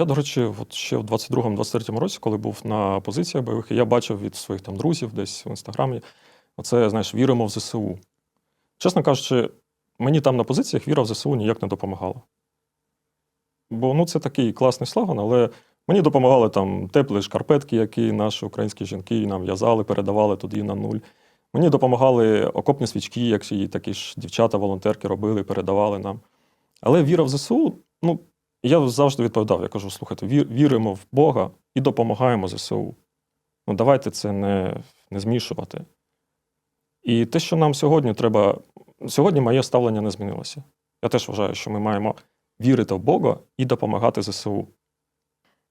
Я, до речі, от ще в 22-23 році, коли був на позиціях бойових, я бачив від своїх там друзів десь в інстаграмі, оце, знаєш, віримо в ЗСУ. Чесно кажучи, мені там на позиціях віра в ЗСУ ніяк не допомагала. Бо ну, це такий класний слоган, але мені допомагали там теплі шкарпетки, які наші українські жінки нам в'язали, передавали туди на нуль. Мені допомагали окопні свічки, які такі ж дівчата-волонтерки робили, передавали нам. Але віра в ЗСУ, ну, я завжди відповідав: я кажу: слухайте, віримо в Бога і допомагаємо ЗСУ. Ну, давайте це не, не змішувати. І те, що нам сьогодні треба. Сьогодні моє ставлення не змінилося. Я теж вважаю, що ми маємо вірити в Бога і допомагати ЗСУ.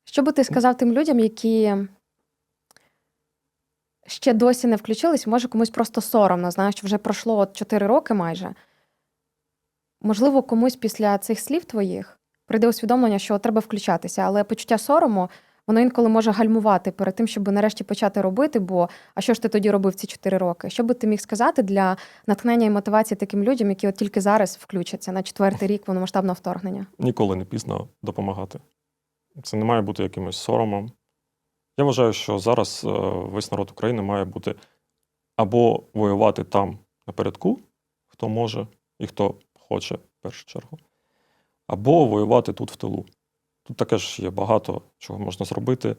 Що би ти сказав тим людям, які ще досі не включились, може комусь просто соромно, знаєш, що вже пройшло от 4 роки майже. Можливо, комусь після цих слів твоїх прийде усвідомлення, що треба включатися, але почуття сорому, воно інколи може гальмувати перед тим, щоб нарешті почати робити, бо а що ж ти тоді робив ці 4 роки? Що би ти міг сказати для натхнення і мотивації таким людям, які от тільки зараз включаться на четвертий рік повномасштабного вторгнення? Ніколи не пізно допомагати. Це не має бути якимось соромом. Я вважаю, що зараз е, весь народ України має бути або воювати там напередку, хто може і хто хоче в першу чергу, або воювати тут в тилу. Тут таке ж є багато чого можна зробити.